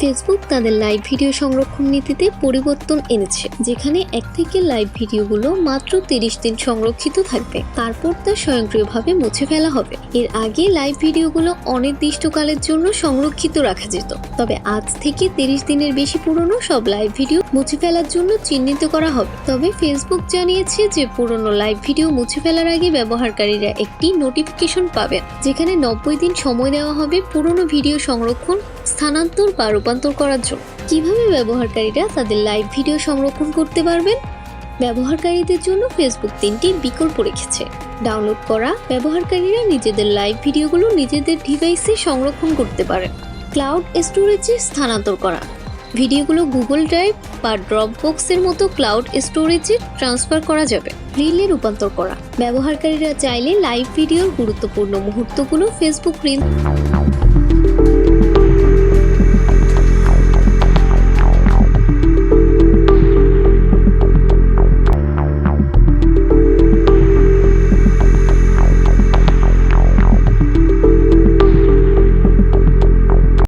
Facebook তাদের live video সংরক্ষণ নীতিতে পরিবর্তন এনেছে, যেখানে এক থেকে লাইভ ভিডিওগুলো মাত্র তিরিশ দিন সংরক্ষিত থাকবে। তারপর তা স্বয়ংক্রিয়ভাবে মুছে ফেলা হবে। এর আগে লাইভ ভিডিওগুলো অনির্দিষ্টকালের জন্য সংরক্ষিত রাখা যেত। তবে আজ থেকে তিরিশ দিনের বেশি পুরনো সব লাইভ ভিডিও মুছে ফেলার জন্য চিহ্নিত করা হবে। তবে ফেসবুক জানিয়েছে যে পুরনো লাইভ ভিডিও মুছে ফেলার আগে ব্যবহারকারীরা একটি নোটিফিকেশন পাবেন, যেখানে নব্বই দিন সময় দেওয়া হবে পুরনো ভিডিও সংরক্ষণ স্থানান্তর বা রূপান্তর করার জন্য। কীভাবে ব্যবহারকারীরা তাদের লাইভ ভিডিও সংরক্ষণ করতে পারবেন? ব্যবহারকারীদের জন্য ফেসবুক তিনটি বিকল্প রেখেছে। ডাউনলোড করা, ব্যবহারকারীরা নিজেদের লাইভ ভিডিওগুলো নিজেদের ডিভাইসে সংরক্ষণ করতে পারেন। ক্লাউড স্টোরেজে স্থানান্তর করা। ভিডিওগুলো গুগল ড্রাইভ বা ড্রপ বক্সের মতো ক্লাউড স্টোরেজে ট্রান্সফার করা যাবে। রিলে রূপান্তর করা। ব্যবহারকারীরা চাইলে লাইভ ভিডিওর গুরুত্বপূর্ণ মুহূর্তগুলো ফেসবুক রিল